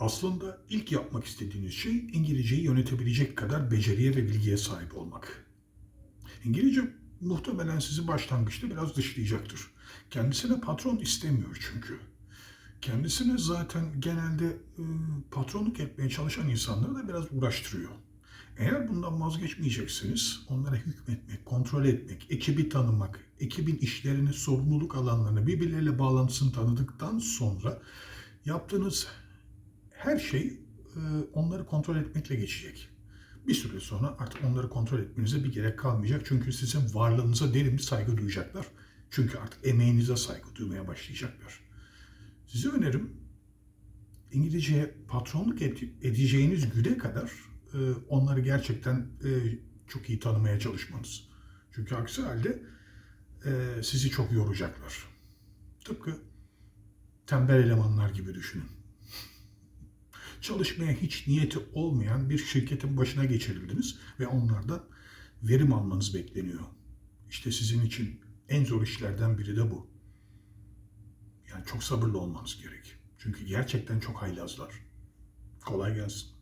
Aslında ilk yapmak istediğiniz şey İngilizceyi yönetebilecek kadar beceriye ve bilgiye sahip olmak. İngilizce muhtemelen sizi başlangıçta biraz dışlayacaktır. Kendisine patron istemiyor çünkü. Kendisine zaten genelde e, patronluk etmeye çalışan insanları da biraz uğraştırıyor. Eğer bundan vazgeçmeyeceksiniz, onlara hükmetmek, kontrol etmek, ekibi tanımak, ekibin işlerini, sorumluluk alanlarını, birbirleriyle bağlantısını tanıdıktan sonra yaptığınız her şey e, onları kontrol etmekle geçecek. Bir süre sonra artık onları kontrol etmenize bir gerek kalmayacak. Çünkü sizin varlığınıza derin bir saygı duyacaklar. Çünkü artık emeğinize saygı duymaya başlayacaklar. Size önerim İngilizceye patronluk ed- edeceğiniz güne kadar e, onları gerçekten e, çok iyi tanımaya çalışmanız. Çünkü aksi halde sizi çok yoracaklar. Tıpkı tembel elemanlar gibi düşünün. Çalışmaya hiç niyeti olmayan bir şirketin başına geçirildiniz ve onlardan verim almanız bekleniyor. İşte sizin için en zor işlerden biri de bu. Yani çok sabırlı olmanız gerek. Çünkü gerçekten çok haylazlar. Kolay gelsin.